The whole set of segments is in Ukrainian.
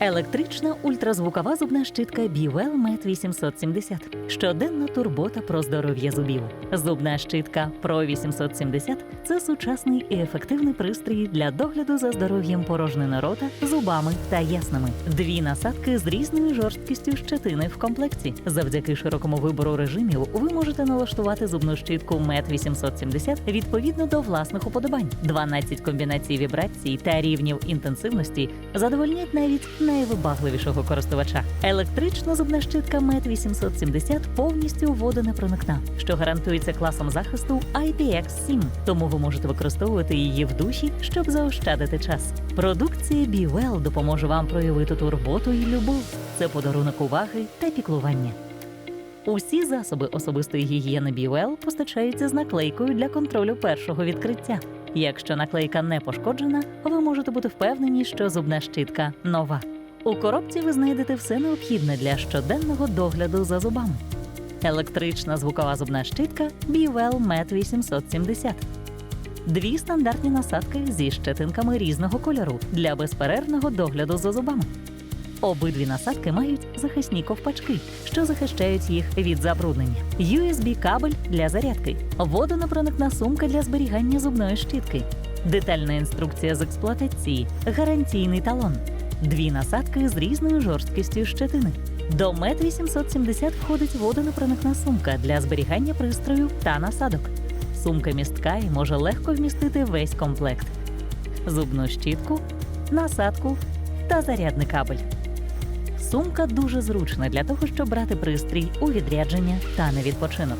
Електрична ультразвукова зубна щітка Бівел Мет 870. Щоденна турбота про здоров'я зубів. Зубна щітка Pro 870 – це сучасний і ефективний пристрій для догляду за здоров'ям порожнини рота, зубами та яснами. Дві насадки з різною жорсткістю щетини в комплекті. Завдяки широкому вибору режимів ви можете налаштувати зубну щітку Мет 870 відповідно до власних уподобань. 12 комбінацій вібрацій та рівнів інтенсивності задовольнять навіть найвибагливішого користувача. Електрична зубна щітка Мет 870 повністю водонепроникна, що гарантується класом захисту IPX7, тому ви можете використовувати її в душі, щоб заощадити час. Продукція BeWell допоможе вам проявити турботу і любов. Це подарунок уваги та піклування. Усі засоби особистої гігієни BeWell постачаються з наклейкою для контролю першого відкриття. Якщо наклейка не пошкоджена, ви можете бути впевнені, що зубна щітка нова. У коробці ви знайдете все необхідне для щоденного догляду за зубами. Електрична звукова зубна щітка BeWell Met 870. Дві стандартні насадки зі щетинками різного кольору для безперервного догляду за зубами. Обидві насадки мають захисні ковпачки, що захищають їх від забруднення. USB-кабель для зарядки, водонепроникна сумка для зберігання зубної щітки, детальна інструкція з експлуатації, гарантійний талон, дві насадки з різною жорсткістю щетини. До мет 870 входить водонепроникна сумка для зберігання пристрою та насадок. Сумка містка і може легко вмістити весь комплект: зубну щітку, насадку та зарядний кабель. Сумка дуже зручна для того, щоб брати пристрій у відрядження та на відпочинок.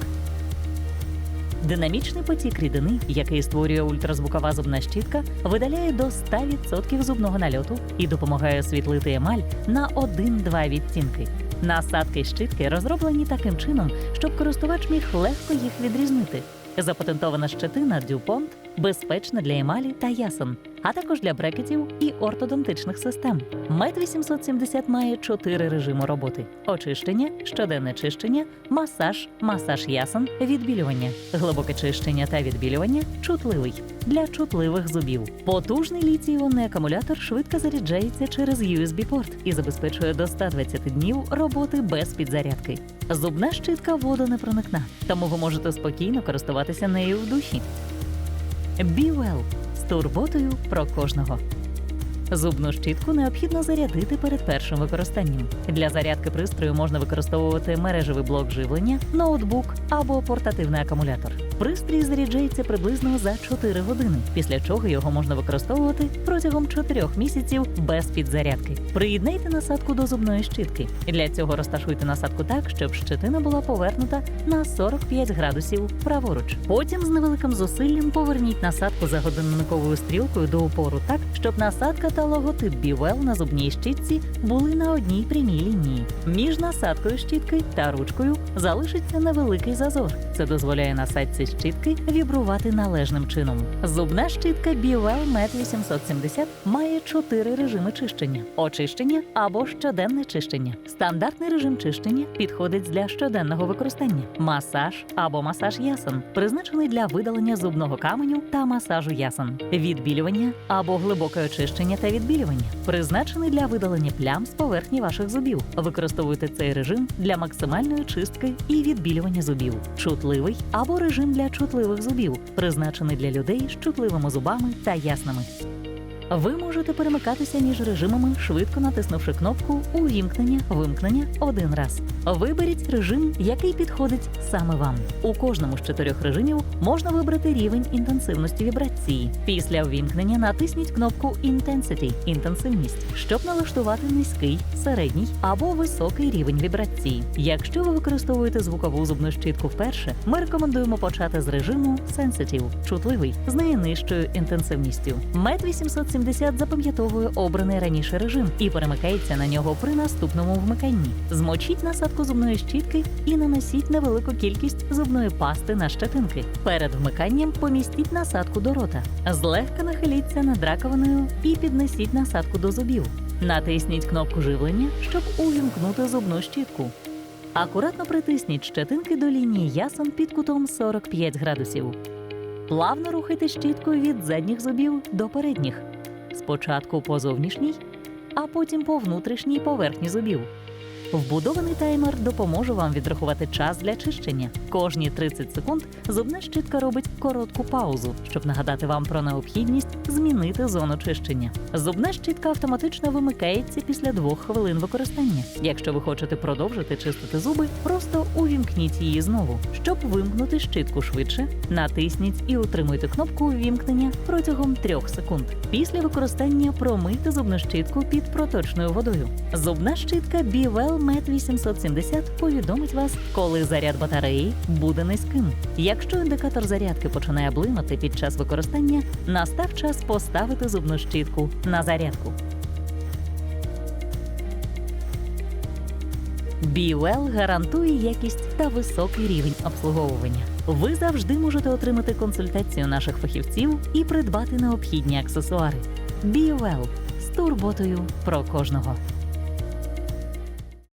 Динамічний потік рідини, який створює ультразвукова зубна щітка, видаляє до 100% зубного нальоту і допомагає освітлити емаль на 1-2 відтінки. Насадки щітки розроблені таким чином, щоб користувач міг легко їх відрізнити. Запатентована щетина DuPont безпечна для емалі та ясен, а також для брекетів і ортодонтичних систем. Мет 870 має чотири режими роботи: очищення, щоденне чищення, масаж, масаж ясен, відбілювання, глибоке чищення та відбілювання, чутливий для чутливих зубів. Потужний літій-іонний акумулятор швидко заряджається через USB-порт і забезпечує до 120 днів роботи без підзарядки. Зубна щітка водонепроникна, тому ви можете спокійно користуватися нею в душі. Well з турботою про кожного. Зубну щітку необхідно зарядити перед першим використанням. Для зарядки пристрою можна використовувати мережевий блок живлення, ноутбук або портативний акумулятор. Пристрій заряджається приблизно за 4 години, після чого його можна використовувати протягом 4 місяців без підзарядки. Приєднайте насадку до зубної щітки. Для цього розташуйте насадку так, щоб щетина була повернута на 45 градусів праворуч. Потім з невеликим зусиллям поверніть насадку за годинниковою стрілкою до упору так, щоб насадка та логотип Бівел на зубній щітці були на одній прямій лінії. Між насадкою щітки та ручкою залишиться невеликий зазор. Це дозволяє насадці щітки вібрувати належним чином. Зубна щітка Бівел Met 870 має чотири режими чищення: очищення або щоденне чищення. Стандартний режим чищення підходить для щоденного використання. Масаж або масаж ясен, призначений для видалення зубного каменю та масажу ясен. Відбілювання або глибоке очищення та відбілювання, призначений для видалення плям з поверхні ваших зубів. Використовуйте цей режим для максимальної чистки і відбілювання зубів. Чутливий або режим для чутливих зубів, призначений для людей з чутливими зубами та ясними. Ви можете перемикатися між режимами, швидко натиснувши кнопку Увімкнення вимкнення один раз. Виберіть режим, який підходить саме вам. У кожному з чотирьох режимів можна вибрати рівень інтенсивності вібрації. Після увімкнення натисніть кнопку Intensity – інтенсивність, щоб налаштувати низький, середній або високий рівень вібрації. Якщо ви використовуєте звукову зубну щітку вперше, ми рекомендуємо почати з режиму Sensitive – чутливий з найнижчою інтенсивністю. Мет 870 запам'ятовує обраний раніше режим і перемикається на нього при наступному вмиканні. Змочіть насадку зубної щітки і нанесіть невелику кількість зубної пасти на щетинки. Перед вмиканням помістіть насадку до рота. Злегка нахиліться над раковиною і піднесіть насадку до зубів. Натисніть кнопку живлення, щоб увімкнути зубну щітку. Акуратно притисніть щетинки до лінії ясен під кутом 45 градусів. Плавно рухайте щіткою від задніх зубів до передніх. Спочатку по зовнішній, а потім по внутрішній поверхні зубів. Вбудований таймер допоможе вам відрахувати час для чищення. Кожні 30 секунд зубна щітка робить коротку паузу, щоб нагадати вам про необхідність змінити зону чищення. Зубна щітка автоматично вимикається після двох хвилин використання. Якщо ви хочете продовжити чистити зуби, просто увімкніть її знову. Щоб вимкнути щітку швидше, натисніть і утримуйте кнопку ввімкнення протягом 3 секунд. Після використання промийте зубну щітку під проточною водою. Зубна щітка BeWell Med 870 повідомить вас, коли заряд батареї буде низьким. Якщо індикатор зарядки починає блимати під час використання, настав час поставити зубну щітку на зарядку. BeWell гарантує якість та високий рівень обслуговування. Ви завжди можете отримати консультацію наших фахівців і придбати необхідні аксесуари. BeWell з турботою про кожного.